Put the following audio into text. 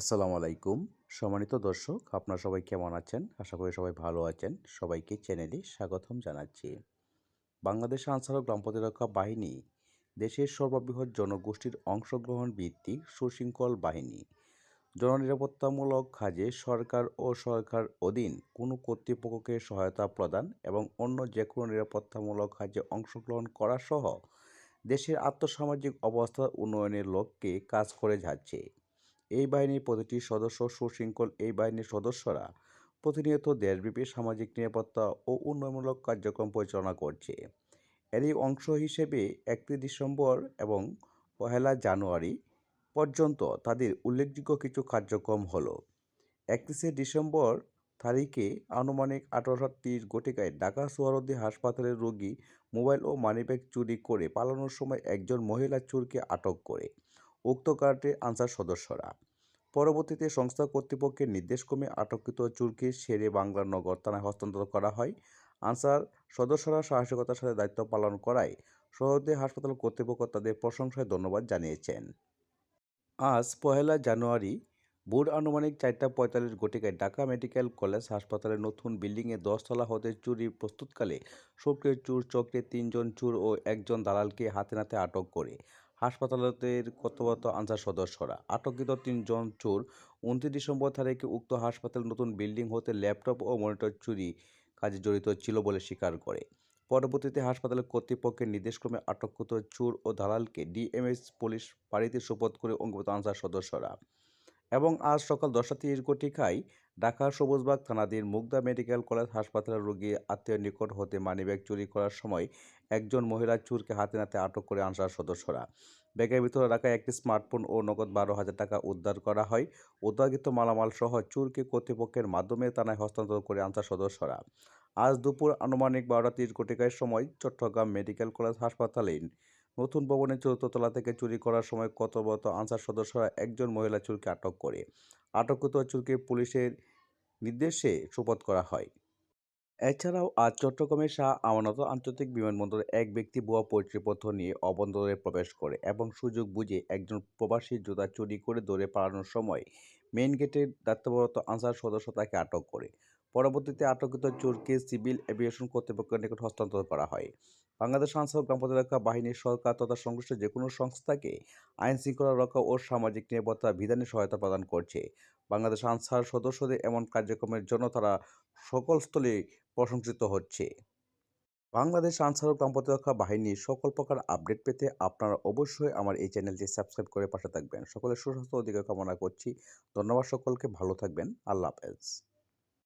আসসালামু আলাইকুম। সম্মানিত দর্শক, আপনারা সবাই কেমন আছেন? আশা করি সবাই ভালো আছেন। সবাইকে চ্যানেলে স্বাগতম জানাচ্ছি। বাংলাদেশ আনসার ও গ্রাম প্রতিরক্ষা বাহিনী, দেশের সর্ববৃহৎ জনগোষ্ঠীর অংশগ্রহণ ভিত্তিক সুশৃঙ্খল বাহিনী, জননিরাপত্তামূলক কাজে সরকার ও সরকার অধীন কোনো কর্তৃপক্ষকে সহায়তা প্রদান এবং অন্য যে কোনো নিরাপত্তামূলক কাজে অংশগ্রহণ করা সহ দেশের আর্থসামাজিক অবস্থা উন্নয়নের লক্ষ্যে কাজ করে যাচ্ছে। এই বাহিনীর প্রতিটি সদস্য সুশৃঙ্খল এই বাহিনীর সদস্যরা প্রতিনিয়ত দেশব্যাপী সামাজিক নিরাপত্তা ও উন্নয়নমূলক কার্যক্রম পরিচালনা করছে। এরই অংশ হিসেবে একত্রিশ ডিসেম্বর এবং পহেলা জানুয়ারি পর্যন্ত তাদের উল্লেখযোগ্য কিছু কার্যক্রম হলো। একত্রিশে ডিসেম্বর তারিখে আনুমানিক আঠারোশো তিরিশ গটিকায় ঢাকা সোহরদ্দি হাসপাতালের রোগী মোবাইল ও মানিব্যাগ চুরি করে পালানোর সময় একজন মহিলা চোরকে আটক করে। উক্ত কার্ডে আনসার সদস্যরা। পরবর্তীতে সংস্থা কর্তৃপক্ষের নির্দেশক্রমে আটককৃত চুরকে শেরে বাংলার নগর থানায় হস্তান্তর করা হয়। আনসার সদস্যরা সাহসিকতার সাথে দায়িত্ব পালন করায় সহদে হাসপাতাল কর্তৃপক্ষ তাদের প্রশংসায় ধন্যবাদ জানিয়েছেন। আজ পহেলা জানুয়ারি ভোর আনুমানিক চারটা পঁয়তাল্লিশ ঘটিকায় ঢাকা মেডিকেল কলেজ হাসপাতালের নতুন বিল্ডিংয়ে দশতলা হতে চুরি প্রস্তুতকালে সক্রিয় চুর চক্রে তিনজন চুর ও একজন দালালকে হাতে নাতে আটক করে। হাসপাতালের কর্তব্যরত আনসার সদস্যরা আটককৃত তিনজন চোর উনত্রিশ ডিসেম্বর তারিখে উক্ত হাসপাতাল নতুন বিল্ডিং হতে ল্যাপটপ ও মনিটর চুরি কাজে জড়িত ছিল বলে স্বীকার করে। পরবর্তীতে হাসপাতালের কর্তৃপক্ষের নির্দেশক্রমে আটককৃত চোর ও দালালকে ডিএমএস পুলিশ বাড়িতে সুপোধ করে অঙ্গিত আনসার সদস্যরা এবং আজ সকাল দশটা তিরিশ ঘটিকায় ঢাকার সবুজবাগ থানাধীন মুগদা মেডিকেল কলেজ হাসপাতালের রোগী আত্মীয় নিকট হতে মানিব্যাগ চুরি করার সময় একজন মহিলা চুরকে হাতে নাতে আটক করে আনসার সদস্যরা। ব্যাগের ভিতরে রাখা একটি স্মার্টফোন ও নগদ বারো হাজার টাকা উদ্ধার করা হয়। উদ্ধারকৃত মালামাল সহ চুরকে কর্তৃপক্ষের মাধ্যমে থানায় হস্তান্তর করে আনসার সদস্যরা। আজ দুপুর আনুমানিক বারোটা তিরিশ ঘটিকার সময় চট্টগ্রাম মেডিকেল কলেজ হাসপাতালে নতুন ভবনের চতুর্থতলা থেকে চুরি করার সময় কর্তব্যরত আনসার সদস্যরা একজন মহিলা চুরকে আটক করে। আটককৃত চুরকে পুলিশের নির্দেশে শোপথ করা হয়। এছাড়াও আজ চট্টগ্রামের শাহ আমানত আন্তর্জাতিক বিমানবন্দরে এক ব্যক্তি ভুয়া পরিচয়পত্র নিয়ে অবন্দরে প্রবেশ করে এবং সুযোগ বুঝে একজন প্রবাসী জুতা চুরি করে দৌড়ে পালানোর সময় মেইন গেটের দায়িত্বরত আনসার সদস্য তাকে আটক করে। পরবর্তীতে আটককৃত চোরকে সিভিল এভিয়েশন কর্তৃপক্ষের নিকট হস্তান্তর করা হয়। বাংলাদেশ আনসার গ্রাম প্রতিরক্ষা বাহিনীর সরকার তথা সংশ্লিষ্ট যে কোনো সংস্থাকে আইন শৃঙ্খলা রক্ষা ও সামাজিক নিরাপত্তা বিধানে সহায়তা প্রদান করছে। বাংলাদেশ আনসার সদস্যদের এমন কার্যক্রমের জন্য তারা সকল স্থলে প্রশংসিত হচ্ছে। বাংলাদেশ আনসার ও গ্রাম বাহিনীর সকল প্রকার আপডেট পেতে আপনারা অবশ্যই আমার এই চ্যানেলটি সাবস্ক্রাইব করে পাশে থাকবেন। সকলের সুস্বাস্থ্য অধিকার কামনা করছি। ধন্যবাদ সকলকে, ভালো থাকবেন। আল্লাহ হাফেজ।